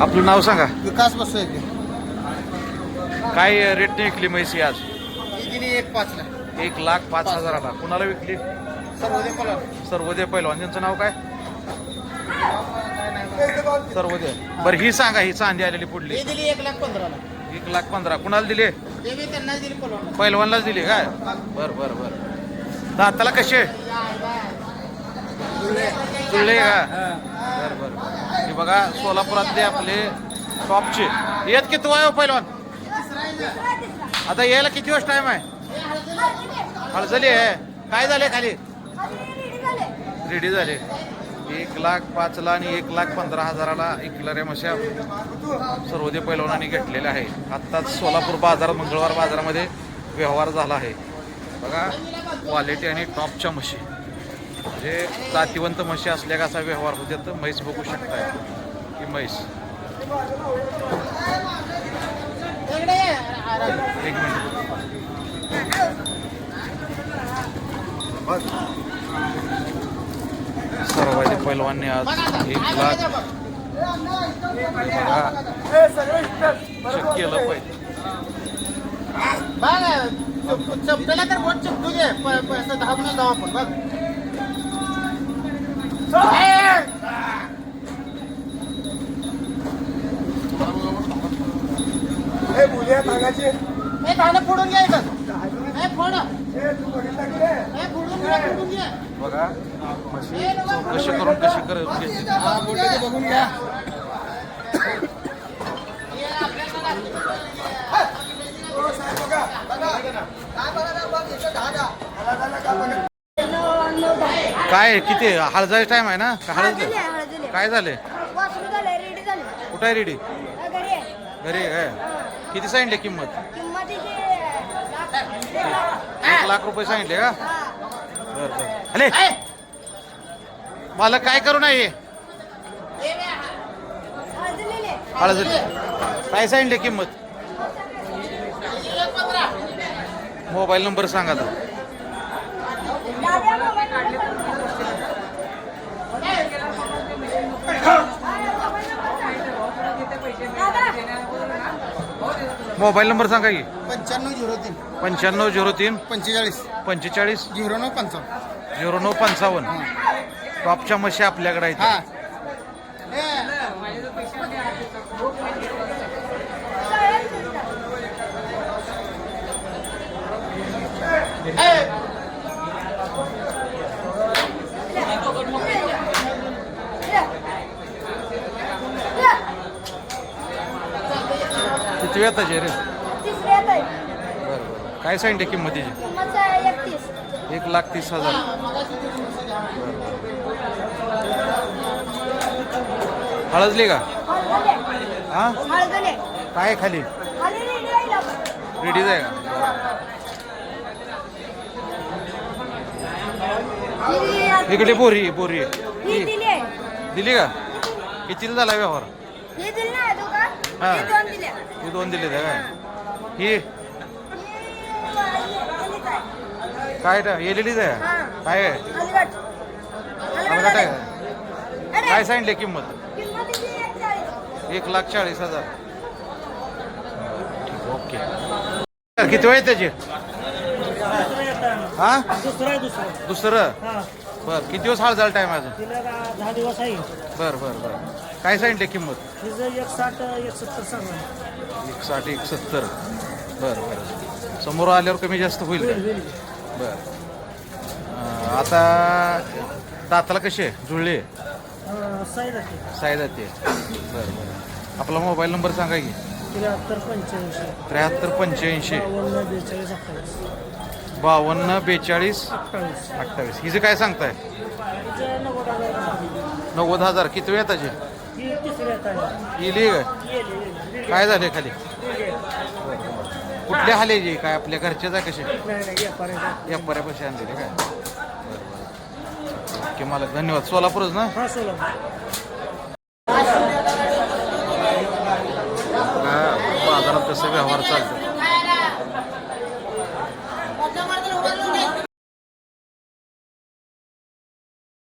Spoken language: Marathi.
आपलं नाव सांगा. विकास की काय रेटने विकली म्हैसी आज? ही दिली एक पाचला एक लाख पाच हजाराला. कुणाला विकली? सर्वोदय पला सर्वोदय पहिलवान त्यांचं नाव काय? सर्वोदय. बरं ही सांगा ही चांदी आलेली पुढली. ही दिली एक लाख पंधराला. एक लाख पंधरा. कुणाला दिले? ते बी दिली पलवान पहिलवानलाच दिली काय बर बर बर. दाताला कसे जुळले का? बर बर बर. हे बघा सोलापुरातले आपले टॉपचे. येत किती वय हो, पहिलवान आता यायला किती वर्ष टाइम आहे? हळजली आहे. काय झाले खाली? रेडी झाले. एक लाख पाचला आणि एक लाख पंधरा हजाराला एक किलऱ्या मशा. सर्वोदय पैलवानांनी घेतलेल्या आहे. आत्ताच सोलापूर बाजार मंगळवार बाजारामध्ये व्यवहार झाला आहे. बघा क्वालिटी आणि टॉपच्या म्हशी म्हणजे जातीवंत म्हशी असल्या का असा व्यवहार होते तर म्हैस बघू शकताय. की म्हैस. एक मिनिट. सर्वाधिक पैलवानने आज एक लाख हे बघा चेक केलं पाहिजे बघ चपटेला तर बोट चपटू दे. प- प- असं दहा गुन्हा जाऊ आपण बघ हे धानं फोडून घ्या इथं. हे फोड. हे फोडून घ्या फोडून घ्या. बघा. म्हशी चौकशी करून कशी हा बघून घ्या. काय किती? हळजायचा टाइम आहे ना? का हळद? काय झाले? कुठं आहे रेडी? घरी आहे. किती सांगितले किंमत? एक लाख रुपये सांगितले का? बर बर. अरे मला काय करू नाही हळद काय सांगितले किंमत? मोबाईल नंबर सांगा तर मोबाईल नंबर सांगा की. पंच्याण्णव झिरो तीन. पंच्याण्णव झिरो तीन. पंचेचाळीस. पंचेचाळीस. झिरो नऊ पंचावन्न. झिरो नऊ पंचावन्न. टॉपच्या म्हशी आपल्याकडे आहेत. किती वेळाचे रे बरं बरं काय सांगितले किंमतीची किंमत आहे एकतीस. एक लाख तीस हजार. हळदली का? हळदले. हा? हळदले. काय आहे खाली? खाली रेडी आहे आहे का? ही आता- इकडे बोरी बोरी ही दिली आहे. दिली का? कितीला झाला व्यवहार? ही दिली नाही तू का हा. ही. दोन ही? दिले काय ही आहे. काय एलईडीच आहे? हा. काय आहे? आहे आहे. का? काय सांगितले किंमत. एक लाख चाळीस हजार. ओके. किती वेळ त्याचे? हा? दुसरं दुसरं. दुसरं? हा. बर किती दिवस हळदाला टाइम आहे अजून? तिला का दहा दिवस आहे. बर बर बर. काय सांगितले किंमत? तिचं एक साठ एक सत्तर सांगा एक साठ एक सत्तर बर बर. समोर आल्यावर कमी जास्त होईल का? बर. अं, आता दाताला कसे जुळले साईड आहे साई जाते बर बर. आपला मोबाईल नंबर सांगा की. त्र्याहत्तर पंच्याऐंशी. त्र्याहत्तर पंच्याऐंशी. बावन्न बेचाळीस अठ्ठावीस. बावन्न बेचाळीस अठ्ठावीस. हिचे काय सांगताय? नव्वद हजार. किती वेळ त्याचे गेली काय झाले खाली? गेली. कुठल्या हाले जे? काय आपल्या घरच्याच आहे कसे? या बऱ्यापाशी आणलेले काय? ओके मला धन्यवाद. सोलापूरच ना? बाजारात कसं व्यवहार चालतो